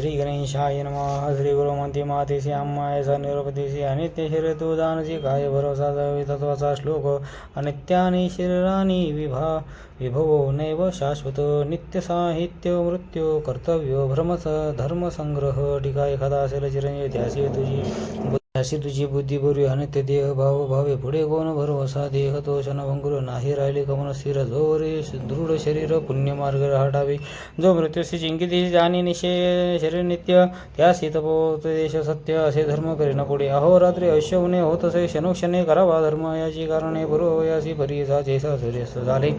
श्री गणेशाय नमः। श्री गुरु मंती मातेशी अम्माय स निरुपदेशी अनित्य शरीर तू दानसी काय भरोसा जावे तत्वाचा श्लोक अनित्यानी शरीरानी विभा विभवो नैव शाश्वत नित्य साहित्य मृत्यू कर्तव्य भ्रमस धर्मसंग्रह टीका एखादा असेल चिरंजीव ध्यासी तुझी अशी तुझी बुद्धी बरी अनित्य देह भाव भावे. पुढे कोण भरवसा देह तो शनभंगुर नाही राहिले कमन स्थिर. झोरे दृढ शरीर पुण्य मार्ग हटावे जो मृत्यूशी जिंकिती आणि निशे शरीर नित्य. त्यास देश सत्य असे धर्म करीन पुढे. अहोरात्री अश्वने होत असे क्षणोक्षणे करावा धर्म. याची कारणे पूर्व यासी परीसा जैसा सूर्यस्त झाले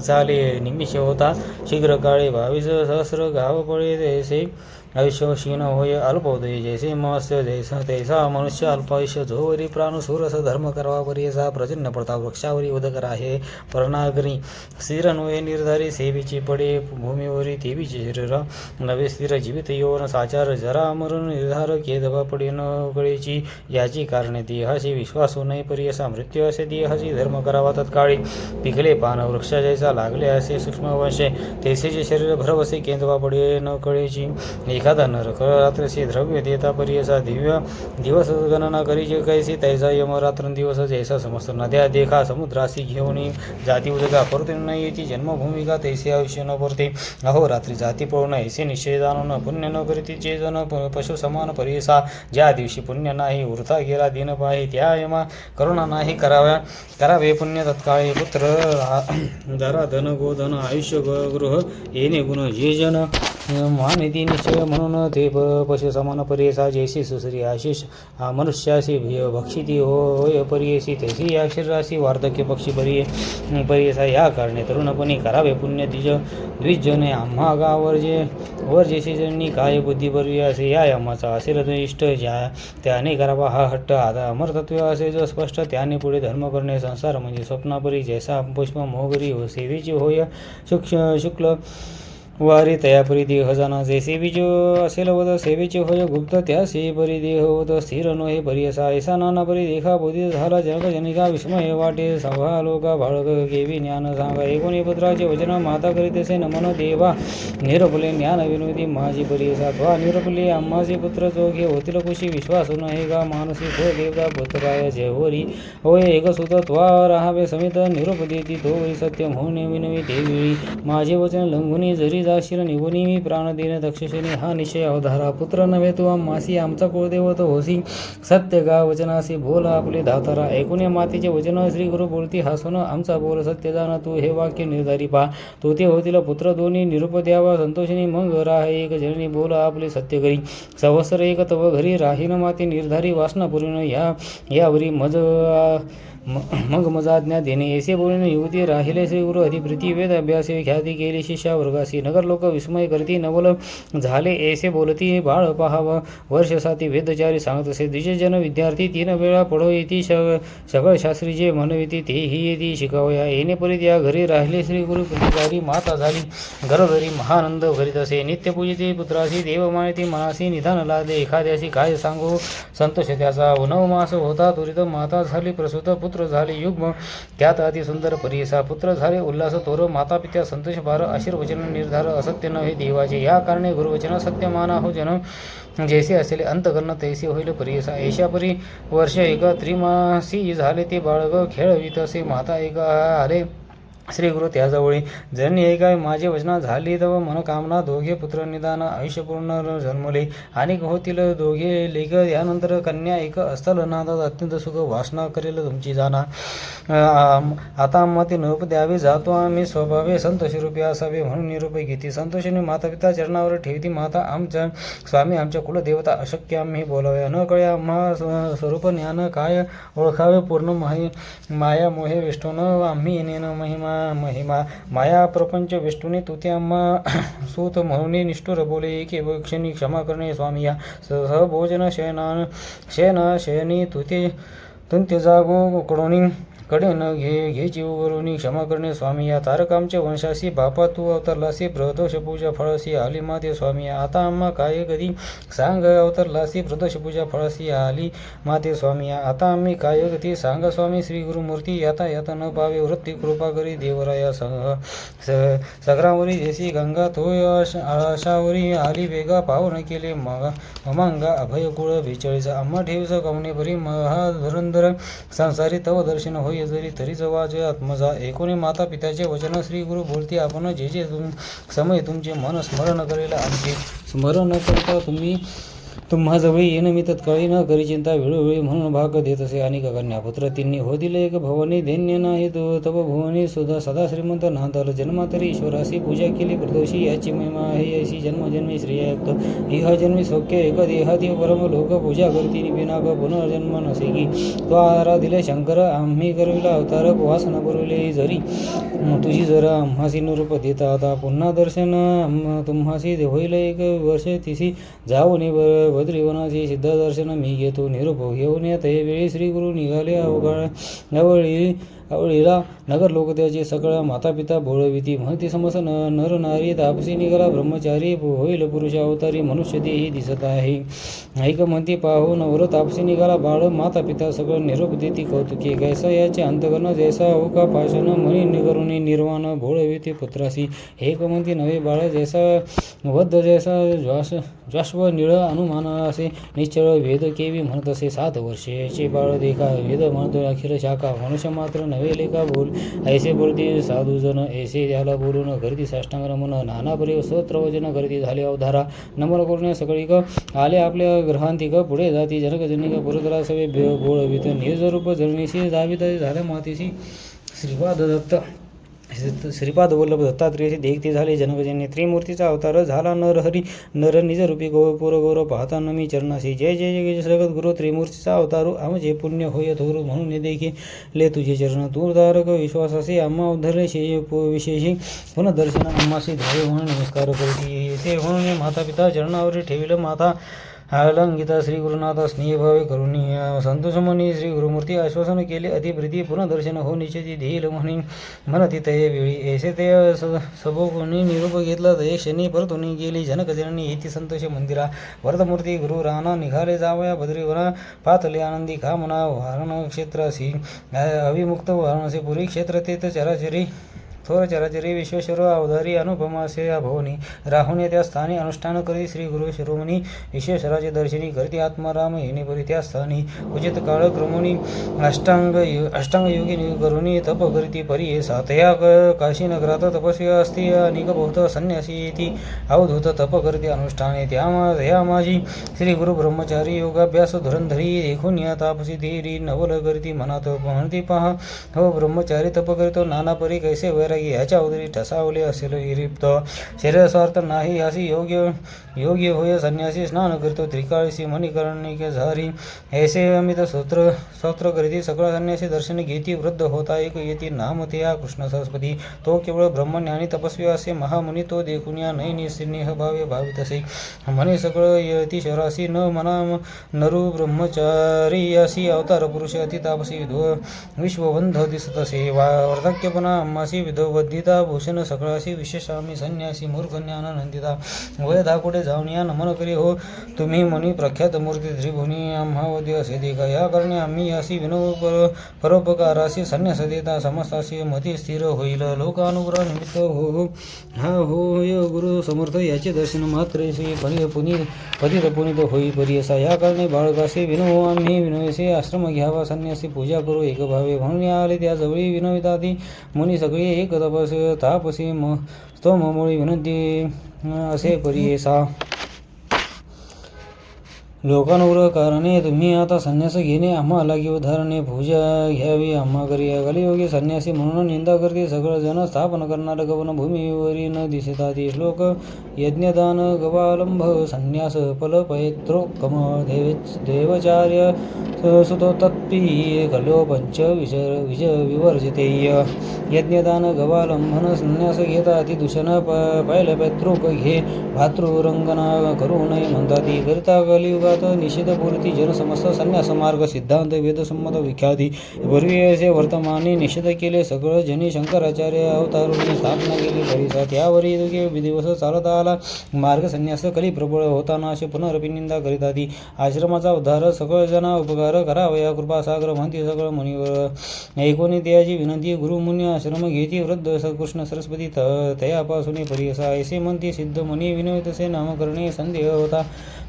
झाले निमिष होता. शीघ्र काळे बावीस सहस्र गाव पळे जैसे आयुष्य क्षीण होय अल्पोदय जैसे मत्स्य जैसा तैसा मनुष्य अल्पायुष्य झोवरी प्राण सुरस धर्म करवावरी असा प्रचन्न प्रताप वृक्षावरी उदकर आहे परणागरी स्थिर नोये निर्धारी सेवीची पडे भूमीवरी देवीचे शरीर नवे स्थिर जीवित यौवन साचार जरा मरण निर्धार केदवा पडे न कळेची याची कारणे देहाशी विश्वास नये परीसा मृत्यू असे देहाची धर्म करावा तत्काळी पिकले पान वृक्ष जैसा लागले असे सूक्ष्मवंशे तेसेचे शरीर भरवसे केंद्रवा पडे न कळेची एका नर रात्रशी द्रव्य देता परीसा दिव्य दिवस गणना करीचे कैसी तैसा यम रात्र दिवस जैसा समस्त नद्या देखा समुद्रासी घेऊन जाती उदका परते न येती जन्मभूमिका तैसे आयुष्य न परते अहो रात्री जाती पळून ऐसे निश्चय न पुण्य न करीती जे जन प- पशु समान परीसा ज्या दिवशी पुण्य नाही उरता गेला दिन पाहि त्या यमा करुणा नाही कराव्या करावे पुण्य तत्काळी पुत्र आ- जरा धन गोधन आयुष्य ग- गृह येणे गुण जे जन महानिधी निश्चय म्हणून ते प- पशु जैसी सुसरी आशिष हा मनुष्यासी भिय भक्षिती होय परियसी तैसी या शरीरासी वार्धक्य पक्षी परिय परियसा या कारणे तरुणपणी करावे पुण्य द्विज द्विजने आम्हा गावर जे वर जैसे जणी काय बुद्धी बरी असे या यमाचा असेल इष्ट ज्या त्याने करावा हा हट्ट. आता अमरतत्व असे जो स्पष्ट त्याने पुढे धर्म करणे संसार म्हणजे स्वप्नापरी जैसा पुष्प मोगरी हो सेवेची होय शुक्ष शुक्ल वारी तयापरी देह जाणा जैसे बीज असेल वद सेवेचे होय गुप्त त्या से परी देह होत स्थिर नोहे परी असा ऐसा नाना परी देखा बोधी झाला जनक जनिका विस्मय वाटे सभा लोका बाळक केवी ज्ञान सांगा एकोणी पुत्राचे वचन माता करीत असे नमन देवा निरपले ज्ञान विनोदी माझी परी असा त्वा निरपले आम्हाचे पुत्र चोखे होतील कुशी विश्वास न हे गा मानसी हो देवता पुत्राय जय होरी होय एक सुत त्वा राहावे समित निरोप तो वै सत्य म्हणून विनवी देवी माझे वचन लंघुनी जरी जाशील निघुनी मी प्राण देण दक्षिणी हा निश्चय अवधारा। पुत्र नव्हे तू मासी आमचा कुळदेवत होसी। सत्य गा वचनासी बोल आपले धातारा। ऐकून मातेचे वचन श्री गुरु बोलती हसून आमचा बोल सत्य जाण तू हे वाक्य निर्धारी पा। तो ते होतील पुत्र दोन्ही निरूप द्यावा संतोषिनी मग राह एक जननी बोल आपले सत्य घरी सवस्त्र एक तव घरी राहीन माते निर्धारी वासना पूर्ण या यावरी मज मग मजाज्ञा देणे. ऐसे बोलून युवती राहिले श्री गुरु अधिप्रिती वेद अभ्यासे ख्याती केली शिष्या वर्गासी नगर लोक विस्मय करती नवल झाले ऐसे बोलती बाळ पहावा वर्ष साती वेदचारी सांगत असे द्विजजन विद्यार्थी तीन वेळा पढो येती श सगळ शास्त्री जे म्हणविती ते ही येती शिकावया. येणे परीत या घरी राहिले श्री गुरु प्रतिकारी माता झाली घरोघरी महानंद भरीत असे. नित्य पूजिते पुत्रासी देव माळती मनासी निधान लादे एखाद्याशी काय सांगू संतोष त्याचा. नऊ मास होता तुरित माता झाली प्रसूत पुत्र झाले युग्म त्यात अति सुंदर परियसा पुत्र झाले उल्हास तोर माता पित्या संतोष भार आशीर्वचन निर्धार असत्य नव्हे देवाचे. या कारणे गुरुवचन सत्य माना हो जन जैसे असेल अंतकर्ण तैसे होईल परियसा ऐशा परी वर्ष एक त्रिमासी झाले ते बाळग खेळवित असे माता एका आले. श्री गुरु त्याजवळी जणी एका माझे वचना झाली तव मनकामना दोघे पुत्र निदान आयुष्यपूर्ण जन्मले. आणि होतील दोघे लेख यानंतर कन्या एक असताल नादात अत्यंत सुख वासना करेल तुमची जाना. आता मते निरूप द्यावे जातो आम्ही स्वभावे संतोषरूपी असावे म्हणून निरूप घेते. संतोषीने माता पिता चरणावर ठेवती. माता आमच्या स्वामी आमच्या कुलदेवता अशक्य आम्ही बोलाव्या न कळ्या आम्हा स्व- स्वरूप ज्ञान काय ओळखावे? पूर्ण माही माया मोहे विष्णून आम्ही येणेन महिमा महिमा माया प्रपंच विष्णूने तुत्याम्मा सूत म्हणून निष्ठुर बोले एके क्षणी क्षमा करणे स्वामी या सहभोजन शयनान शयना शयनी तुते तुंत्य जागो कडोनी कडे न घे घे उघडून क्षमा करणे स्वामी या तारकामच्या वंशाशी बापा तू अवतरलासी प्रदोष पूजा आली माते स्वामी आता आम्हा काय कधी सांग अवतरलासी प्रदोष फळसी आली माते स्वामी आता आम्ही काय गती? सांग स्वामी श्री गुरुमूर्ती याता याता न पावे वृत्ती कृपा करी देवराया संग स सगरावरी जैसी गंगा तोय आशावरी आली वेगा पावन केले मगा ममांगा अभय कुळ बेचाळीस आम्हा ठेवस कवणे परी महा धुरंधर संसारी तव दर्शन होई जरी तरीच वाच आत्मजा. एकोणी माता पित्याचे वचन श्री गुरु बोलते आपण जे जे तुम समय तुमचे मन स्मरण करेल आमचे स्मरण करता तुम्ही तुम्हाजवळी येणं मी तत्काळी न करी चिंता वेळोवेळी म्हणून भाग देत असे. अनेक कन्यापुत्र तिन्ही हो दिले एक भवानी धन्य नाही तो तप भुवनी सुद्धा सदा श्रीमंत नांदल जन्मातरी ईश्वरासी पूजा केली प्रदोषी याची महिमा आहे अशी जन्मजन्मी श्रेयुक्त. इह जन्मी सौख्य एक देहादी परम लोक पूजा करती बिना पुनर्जन्म नसे की तो आराधिले शंकर आम्ही करविला अवतार वासना पुरविले जरी. तुझी जरा आम्हासी निरूप देता आता पुन्हा दर्शन तुम्हासी होईल एक वर्ष तिसी. जाऊन ब- बद्रीवनाचे सिद्ध दर्शन मी घेतो निरूप. घेऊन येत. हे वेळी श्री गुरु निघाले अवघड अवळी आवळीला नगर लोक त्याचे सगळ्या माता पिता बोळविती महती समस न नर नारी तापसी निघाला. ब्रह्मचारी होईल पुरुष अवतारी. मनुष्य देही दिसत आहे. ऐक म्हणती पाहू नवर तापसी निघाला. बाळ माता पिता सगळं निरोप देती कौतुकी. कैसा याचे अंतकरण जैसा हो का पाषाण. मणी निगरुणी निर्वाण भोळविती पुत्रासी. एक म्हणती नवे बाळ जैसा वद्ध जैसा ज्वास. श्वाश्व निळ अनुमान असे निश्चळ वेद केवी म्हणत असे सात वर्षाचे बाळ देखा वेद म्हणतो अखिल शाखा मनुष्य मात्र नवे लेखा बोल ऐसे बोलते साधू जन ऐसे त्याला बोलून गर्दी साष्टांग रमन नाना परी स्तोत्र वचन झाले अवधारा नम्र करून सगळीक आले आपल्या ग्रहांतिक पुढे जाती जनक जनिक पुरतरा सवे बोळवित निर्जरूप जरणीशी जावित झाल्या मातीशी श्रीपाद दत्त. श्रीपाद वल्लभ दत्तात्रेयाचे देखते झाले. जनकजन्य त्रिमूर्तीचा अवतार झाला. नरहरी नर निजरूपी गौ पुरगौरव पाहता नमी चरणाशी. जय जय जय जगत गुरु त्रिमूर्तीचा अवतारू. आमचे पुण्य होय थोर म्हणून देखील ले तुझे चरण. तू तारक विश्वासासे आम्हा उद्धरले शे विशेषी. पुन दर्शन आम्हाशी ध्यावे म्हणून नमस्कार करते. ते म्हणून माता पिता चरणावर ठेविलं माता अलंगिता श्री गुरुनाथ स्नेह भावे करुणीय। संतोषमणी श्री गुरुमूर्ती आश्वासन केले अतिप्रीती पुनर्दर्शन हो निश्चिती धील म्हणे म्हणती तये वेळी ऐसे ते सभोगुणी निरूप घेतला तये क्षणी परतुनी गेली जनकजननी येथे संतोष मंदिरा। वरदमूर्ती गुरु राणा निघाले जावया बद्रीवरा पातले आनंदी कामना वारण क्षेत्रासी अविमुक्त वाराणसी पुरी क्षेत्र तेथ चराचरी। थोर चराचरी विश्वेश्वर अवधारी अनुपमासे भवनी राहुने त्या स्थानी अनुष्ठान करी श्री गुरु शिरोमणी विश्वेश्वराचे दर्शनी करते आत्माराम येणे परी त्या स्थानी। उचित काळ क्रमणी अष्टांग अष्टांग योगी करुणी तप करीती परी सातया क- काशी नगरात तपस्वी असती अनेक बहुत संन्यासी येती। अवधूत तप करते अनुष्ठाने त्या मा- माझी श्री गुरु ब्रह्मचारी योगाभ्यास धुरंधरी देखून या तापसी देरी नवल करती मनात म्हणती पहा। हो ब्रह्मचारी तप करीतो नाना परी कैसे वैरागी ह्याच्या उदरी ठसावले असेल इरिप्त. शरीर स्वार्थ नाही अशी योग्य योग्य होय संन्यासी स्नान करतो त्रिकाळशी मणिकर्णिक झारी. ऐसे अमित सूत्र स्तोत्र करीती सगळा संन्यासी दर्शन घेती वृद्ध होता एक येती नाम ते या कृष्ण सरस्वती. तो केवळ ब्रह्मज्ञानी तपस्वी असे महामुनी तो देखून या नैनी स्नेह भावे भावित असे. म्हणे सगळं यती शरासी न मना नरु ब्रह्मचारी असी अवतार पुरुष अति तापसी विधो विश्वबंध दिसत असे. वा वार्धक्यपणा अम्मासी विधोबद्धिता भूषण सकळाशी विशेष आम्ही संन्यासी मूर्ख ज्ञान नंदिता वय धाकुडे जाऊन या नमन करी हो. तुम्ही मनी प्रख्यात मूर्ती त्रिभुनी आम्हावधी असे देखा या कारणे आम्ही अशी विनो पर परोपकाराशी संन्यास देता समस्ताशी मती स्थिर होईल. लोकानुग्रह निमित्त हो. हो हा हो गुरु समर्थ. याचे दर्शन मात्र श्री पुनी पतित पुनित होई परियसा या कारणे बाळकाशी विनो आम्ही विनोयसे आश्रम घ्यावा. संन्यासी पूजा करू एक भावे. म्हणून आले त्या जवळी मुनी सगळी एक तपस तापसी म स्तोममुळी विनंती असे परी सा कारणे तुम्ही आता संन्यास घेणे आम्हाला किंवा उदाहरणे पूजा घ्यावी आम्हा करी कलियोगी संन्यासी म्हणून निंदा करते. सगळं जन स्थापन करणार गवन भूमीवरी न दिसता ते श्लोक यज्ञदान गवालंभ संन्यास फल देव देवचार्य सुतो तत्पी कलो पंच विज विज विवर्जितेय. यज्ञदान गवालंभन संन्यास घेता ती दूषण प पाहिलं पैतृक घे भातृरंगना करू नये म्हणता ती करिता कलियुगा जगात निषेध बोलती जनसमस्त संन्यास मार्ग सिद्धांत वेदसंमत विख्याती. पूर्वी असे वर्तमानी निषेध केले सगळं जनी शंकराचार्य अवतारून स्थापना केली परिसा त्यावरी युगे विधिवस चालत आला. मार्ग संन्यास कली प्रबळ होताना असे पुनरपी करीत आधी. आश्रमाचा उद्धार सगळ जना उपकार करावया कृपा सागर म्हणते सगळं मुनीवर. ऐकोनी त्याची विनंती गुरु मुनी आश्रम घेती वृद्ध स- कृष्ण सरस्वती त- तयापासून परियसा ऐसे म्हणते सिद्ध मुनी विनय तसे नामकरणे संदेह होता.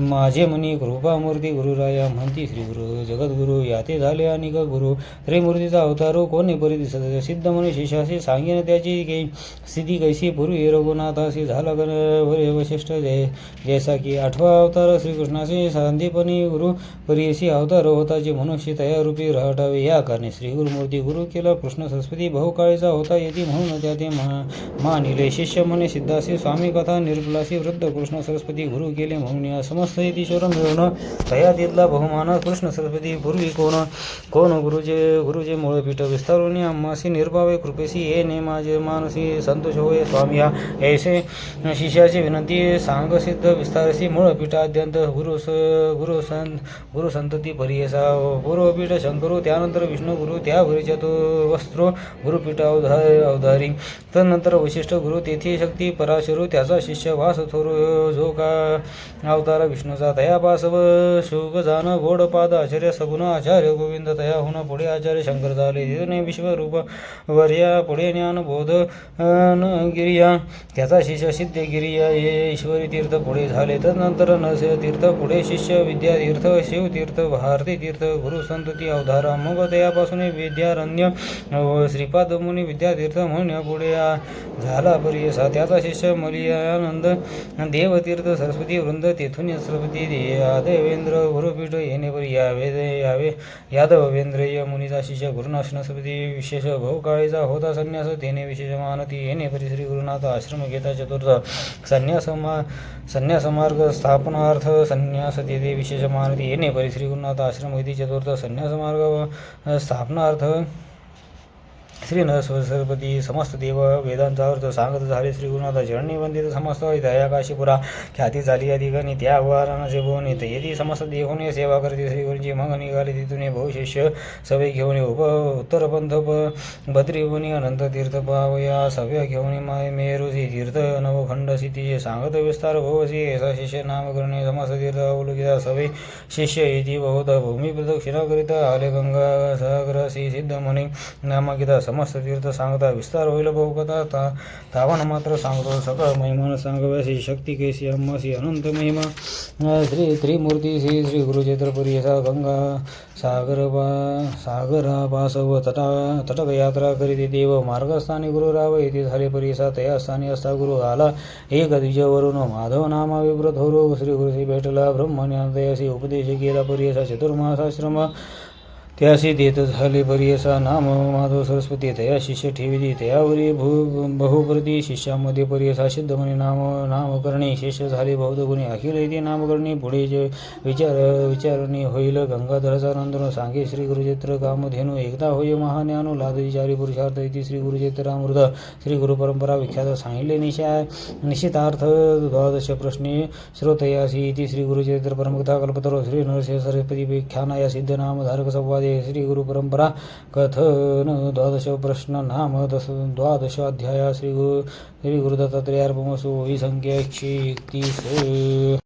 माझे म्हणी कृपामूर्ती गुरुराया म्हणती श्री गुरु जगद्गुरु याते झाले आणि ग गुरु. त्रिमूर्तीचा अवतारो कोणी परी दिसत सिद्ध मुनी शिष्याशी सांगेन त्याची काही स्थिती कैसी पूर्वी रघुनाथाशी झाला गण वशिष्ठ जय जैसा की आठवा अवतार श्रीकृष्णाशी सांदीपणी गुरु परियसी अवतार होता जे तया रूपी रहाटावे. या कारणे श्री गुरुमूर्ती गुरु केला कृष्ण सरस्वती बहुकाळीचा होता येती म्हणून त्या ते मानिले. शिष्य म्हणे सिद्धासी स्वामी कथा निर्मलासी वृद्ध कृष्ण सरस्वती गुरु केले म्हणून या समस्त येतीश्वर मिळवणं दयातीतला बहुमान कृष्ण सरस्वती पूर्वी कोण? कोण गुरुजे? गुरुजे मूळपीठ विस्तारून अम्मासी निर्भावे कृपेशी ये ने माझे मानसी संतोष होय स्वामी या ऐसे शिष्याची विनंती सांग सिद्ध विस्तारसी मूळ पीठाद्यंत गुरु स गुरु संत गुरु संतती परियसा। पूर्वपीठ शंकरू त्यानंतर विष्णू गुरु त्या भरीच्या तो वस्त्रो गुरुपीठ अवधारी अवधारी। तदनंतर वशिष्ठ गुरु तेथे शक्ती पराशरू त्याचा शिष्य वास थोरू जो का अवतार विष्णूचा तया पासव शुभ जान गोडपाद आचार्य सगुण आचार्य गोविंद तया होऊन पुढे आचार्य शंकर झाले. तिथून विश्वरूप वर्या पुढे ज्ञान बोध न गिरिया. त्याचा शिष्य सिद्ध गिरिया हे ईश्वरी तीर्थ पुढे झाले. तदनंतर नरसिंह तीर्थ पुढे शिष्य विद्यातीर्थ शिवतीर्थ भारती तीर्थ गुरु संतती अवधारा. मग त्यापासून विद्यारण्य व श्रीपाद मुनी विद्यातीर्थ म्हणून पुढे झाला. परियसा त्याचा शिष्य मलियानंद देवतीर्थ सरस्वती वृंद तेथून सरस्वती दे- देवेंद्र गुरुपीठ येणे परी यावे यावे. यादवेंद्र या मुनीचा शिष्य सरस्वती विशेष बहुकाळीचा होता संन्यास तेने विशेष मानती येणे परी श्री गुरुनाथ आश्रम घेता चतुर्थ. संन्यासमा संन्यासमार्ग स्थापनार्थ संन्यास तेथे विशेष मानती येणे परी श्री गुरुनाथ आश्रम घेती चतुर्थ. संन्यासमार्ग स्थापनार्थ श्री सरस्वती समस्त देव वेदांचा अर्थ सांगत झाले श्री गुरुनाथ चरणी वंदित समस्त दया काशीपुरा ख्याती झाली अधिकानी त्या आव्हानाचे बोन येते. येथे समस्त देवने सेवा करते श्री गुरुजी मग निघाले तिथून भविष्य सवे घेऊन उप उत्तर पंथ प बद्रीवनी अनंत तीर्थ पावया सव्य घेऊन माय मेरुसी तीर्थ नवखंड सिती सांगत विस्तार भोवसी ऐसा शिष्य नामकरणे समस्त तीर्थ अवलोकिता सवय शिष्य येती बहुत भूमी प्रदक्षिणा करिता आले गंगा सागर श्री सिद्ध नामकिता सम समस्त तीर्थ सांगता विस्तार होईल बहुकथा ता तावन मात्र सांगतो सकळ महिमा सांगव्यासी शक्ती केसी अम्मासी अनंत महिमा. श्री त्रिमूर्ती श्री श्री गुरुचेत्रपुरी परियसा गंगा सागर बा सागरा बासव तटा तटक यात्रा करीते देव मार्गस्थानी गुरु राव येथे झाले परिसा तया स्थानी असता गुरु आला. एक द्विजवरून माधव नामा विव्रत होरो श्री गुरुशी भेटला ब्रह्मज्ञानदयासी उपदेश केला परियसा चतुर्मासाश्रम. त्यासी देत झाले परियसा नाम माधव सरस्वती तया शिष्य ठेविली तयावरी भू बहुप्रती शिष्यामध्ये परियसा सिद्ध म्हणे नाम नामकरणी शिष्य झाले बौद्ध गुणी. अखिल येथे नामकरणी पुढे जे विचार विचारणी होईल. गंगाधराचा नंदन सांगे श्री गुरुचेत्र कामधेनु. एकदा होय महाज्ञानो लादविचारी पुरुषार्थ इति श्री गुरुचेत्रामृत श्री गुरु परंपरा विख्यात सांगितले निशा निशितार्थ द्वादश प्रश्ने श्रोतयासी इति श्री गुरुचेत्र परमकथा कल्पतरो. श्री नरसिंह सरस्वती व्याख्याना या सिद्ध नाम धारक संवादे श्री गुरु परंपरा कथन द्वादश प्रश्न नाम दस द्वादश अध्याय श्री गुरु श्री ही संख्या एकशे एकतीस